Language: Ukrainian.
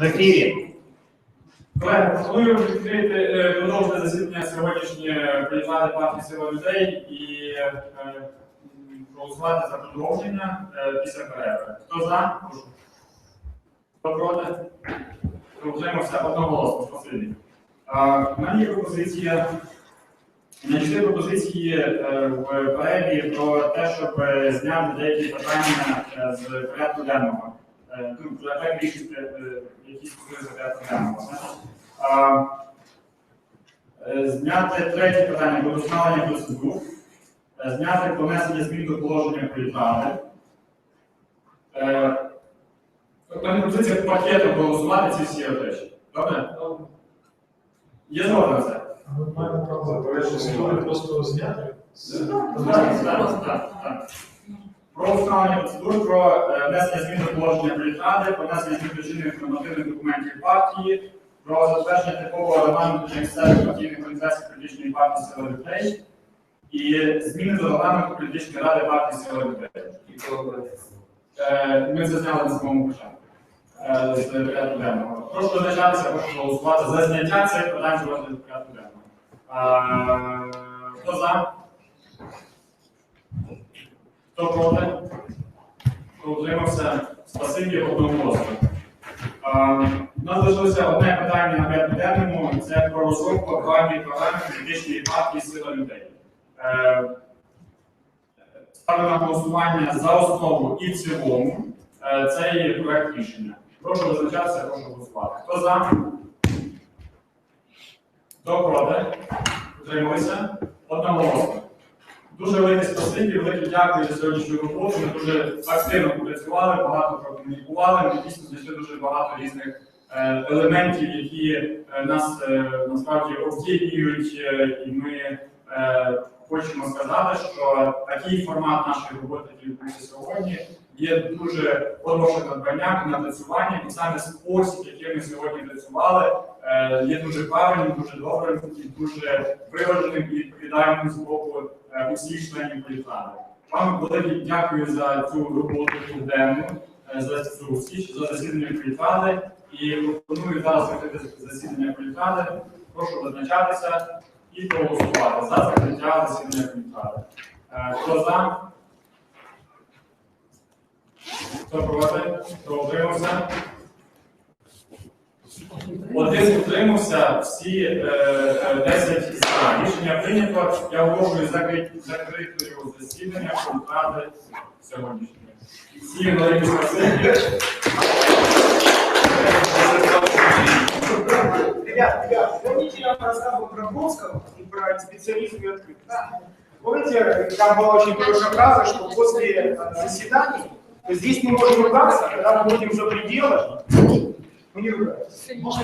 В ефірі. Колеги, відкрити е, продовжити засідання сьогоднішнє приїжджати партії сила людей і е, м, проголосувати за продовження е, після перерви. Хто за? Прошу. Хто проти? Утримався? Одноголосно. Спасибі. В мене є пропозиція. Надійшли пропозиції в перелі про те, щоб зняти деякі питання з порядку денного. Е, рішення, е, які стосуються порядку денного. Значить, а, е, Зняти третє питання про досконалення процедур, Е, зняти про внесення змін до положення про відради. Е, мене пропозиція пакетом проголосувати ці всі речі. Добре? Є згода на це? Ми маємо право просто зняти. Так, так, так. Про встановлення процедур, про е, внесення змін до положення політради, про внесення змін до нормативних документів партії, про затвердження типового регламенту для місцевих партійних організацій політичної партії «Сила людей» і зміни до регламенту політичної ради партії «Сила людей». Е, Ми це зняли на самому початку. Е, з порядку денного. Прошу визначатися, прошу голосувати за зняття цих питань з розгляду порядку денного. Хто за? Хто проти? Хто утримався? Спасибі одноголосно. У нас залишилося одне питання на порядку денному. Це про розробку актуальної програми політичної партії «Сила людей». Е, Ставлю на голосування за основу і в цілому. Е, Це є проект рішення. Прошу визначатися, прошу голосувати. Хто за? Хто проти? Утрималися? Одноголосно. Дуже велике спасибі, велике дякую за сьогоднішню роботу. Ми дуже активно попрацювали, багато прокомунікували. Ми дійсно знайшли дуже багато різних е, елементів, які е, нас е, насправді об'єднують, і ми хочемо сказати, що такий формат нашої роботи, який відбувся сьогодні, є дуже хорошим надбанням і напрацюванням, і саме спосіб, яким ми сьогодні працювали, е, є дуже правильним, дуже добрим і дуже виваженим і відповідальним з боку е, усіх членів політради. Вам велике дякую за цю роботу денну, е, за цю зустріч, за засідання політради. І пропоную зараз закрити засідання політради. Прошу визначатися і проголосувати за закриття засідання політради. Е, Хто за? Хто проти? Хто утримався? Один утримався, всі е, е, 10 за. Рішення прийнято. Я оголошую закрит- закритою засідання політради сьогоднішнього. Всім велике спасибі. Бродского и про специалистов и открытость? Помните, там была очень хорошая фраза, что после э, заседаний здесь мы можем ругаться, когда мы будем за пределы, мы не ругаемся. Ми не